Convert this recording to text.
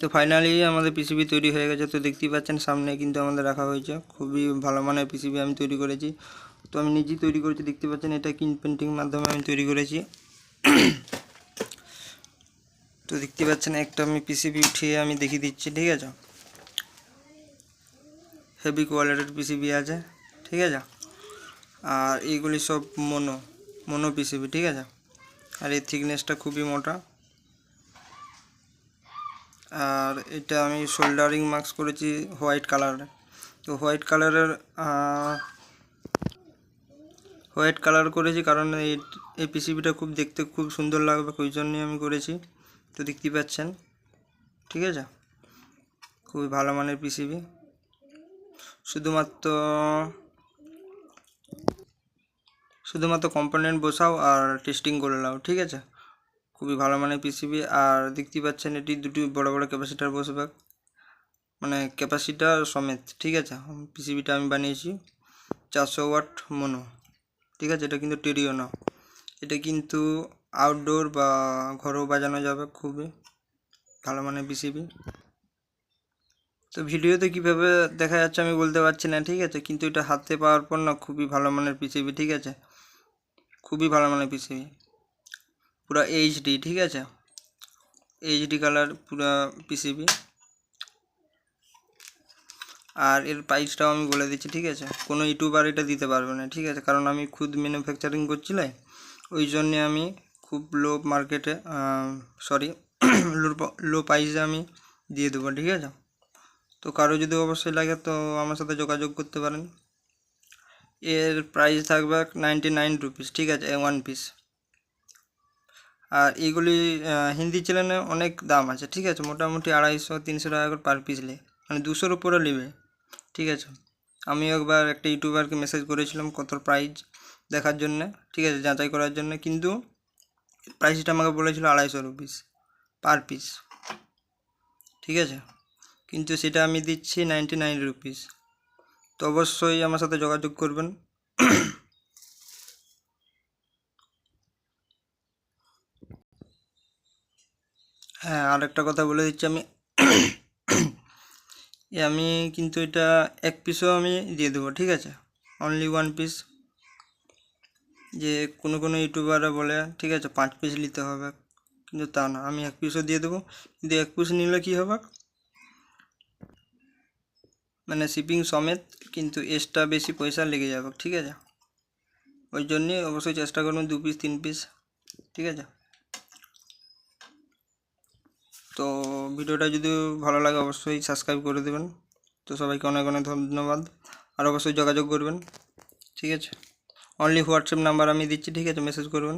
তো ফাইনালি আমাদের পিসিবি তৈরি হয়ে গেছে। তো দেখতেই পাচ্ছেন সামনে কিন্তু আমাদের রাখা হয়েছে। খুবই ভালো মানের পিসিবি আমি তৈরি করেছি। তো আমি নিজেই তৈরি করেছি, দেখতে পাচ্ছেন এটা কিন পেন্টিং মাধ্যমে আমি তৈরি করেছি। তো দেখতে পাচ্ছেন একটা আমি পিসিবি উঠিয়ে আমি দেখিয়ে দিচ্ছি, ঠিক আছে? হেভি কোয়ালিটির পিসিবি আছে, ঠিক আছে? আর এইগুলি সব মনো মনো পিসিবি ঠিক আছে? আর এর থিকনেসটা খুবই মোটা। আর এটা আমি শোল্ডারিং মাস্ক করেছি হোয়াইট কালারের তো হোয়াইট কালারের হোয়াইট কালার করেছি কারণ এই এই পিসিবিটা খুব দেখতে খুব সুন্দর লাগবে, ওই জন্যই আমি করেছি। তো দেখতেই পাচ্ছেন, ঠিক আছে? খুবই ভালো মানের পিসিবি শুধুমাত্র শুধুমাত্র কম্পোনেন্ট বসাও আর টেস্টিং করে নাও, ঠিক আছে? খুবই ভালো মানের পিসিবি আর দেখতেই পাচ্ছেন এটি দুটি বড় বড় ক্যাপাসিটার বসে বসবে মানে ক্যাপাসিটার সমেত, ঠিক আছে? পিসিবিটা আমি বানিয়েছি, চারশো ওয়াট মনো, ঠিক আছে? এটা কিন্তু টেরিও না, এটা কিন্তু আউটডোর বা ঘরেও বাজানো যাবে খুবই ভালো মানের পিসিবি তো ভিডিওতে কীভাবে দেখা যাচ্ছে আমি বলতে পারছি না, ঠিক আছে? কিন্তু এটা হাতে পাওয়ার পর না খুবই ভালো মানের পিসিবি ঠিক আছে? খুবই ভালো মানের পিসিবি পুরো এইচডি ঠিক আছে? এইচডি কালার পুরো পিসিবি আর এর প্রাইসটাও আমি বলে দিচ্ছি, ঠিক আছে? কোনো ইউটিউবার এটা দিতে পারবে না, ঠিক আছে? কারণ আমি খুদ ম্যানুফ্যাকচারিং করছিলাম ওই জন্যে আমি খুব লো মার্কেটে সরি লো প্রাইসে আমি দিয়ে দেবো, ঠিক আছে? তো কারও যদি অবশ্যই লাগে তো আমার সাথে যোগাযোগ করতে পারেন। এর প্রাইস থাকবে নাইনটি নাইন রুপিস ঠিক আছে? ওয়ান পিস আর এগুলি হিন্দি চ্যানেলে অনেক দাম আছে, ঠিক আছে? মোটামুটি আড়াইশো, তিনশো টাকা করে পার পিস লে মানে দুশোর উপরে নেবে, ঠিক আছে? আমি একবার একটা ইউটিউবারকে মেসেজ করেছিলাম কত প্রাইস দেখার জন্যে, ঠিক আছে? যাচাই করার জন্য, কিন্তু প্রাইসটা আমাকে বলেছিল আড়াইশো রুপিস পার পিস ঠিক আছে? কিন্তু সেটা আমি দিচ্ছি নাইনটি নাইন রুপিস তো অবশ্যই আমার সাথে যোগাযোগ করবেন। হ্যাঁ আর একটা কথা বলে দিচ্ছি আমি। আমি কিন্তু এটা এক পিসও আমি দিয়ে দেবো, ঠিক আছে? অনলি ওয়ান পিস যে কোনো কোনো ইউটিউবাররা বলে, ঠিক আছে, পাঁচ পিস নিতে হবে। কিন্তু তা না, আমি এক পিসও দিয়ে দেবো। কিন্তু এক পিস নিলে কী হবে? মানে শিপিং সমেত কিন্তু এক্সট্রা বেশি পয়সা লেগে যাবে, ঠিক আছে? ওই জন্যে অবশ্যই চেষ্টা করবেন দু পিস তিন পিস ঠিক আছে? তো ভিডিওটা যদি ভালো লাগে অবশ্যই সাবস্ক্রাইব করে দেবেন। তো সবাইকে অনেক অনেক ধন্যবাদ। আর অবশ্যই যোগাযোগ করবেন। ঠিক আছে? অনলি হোয়াটসঅ্যাপ নাম্বার আমি দিচ্ছি, ঠিক আছে? মেসেজ করবেন।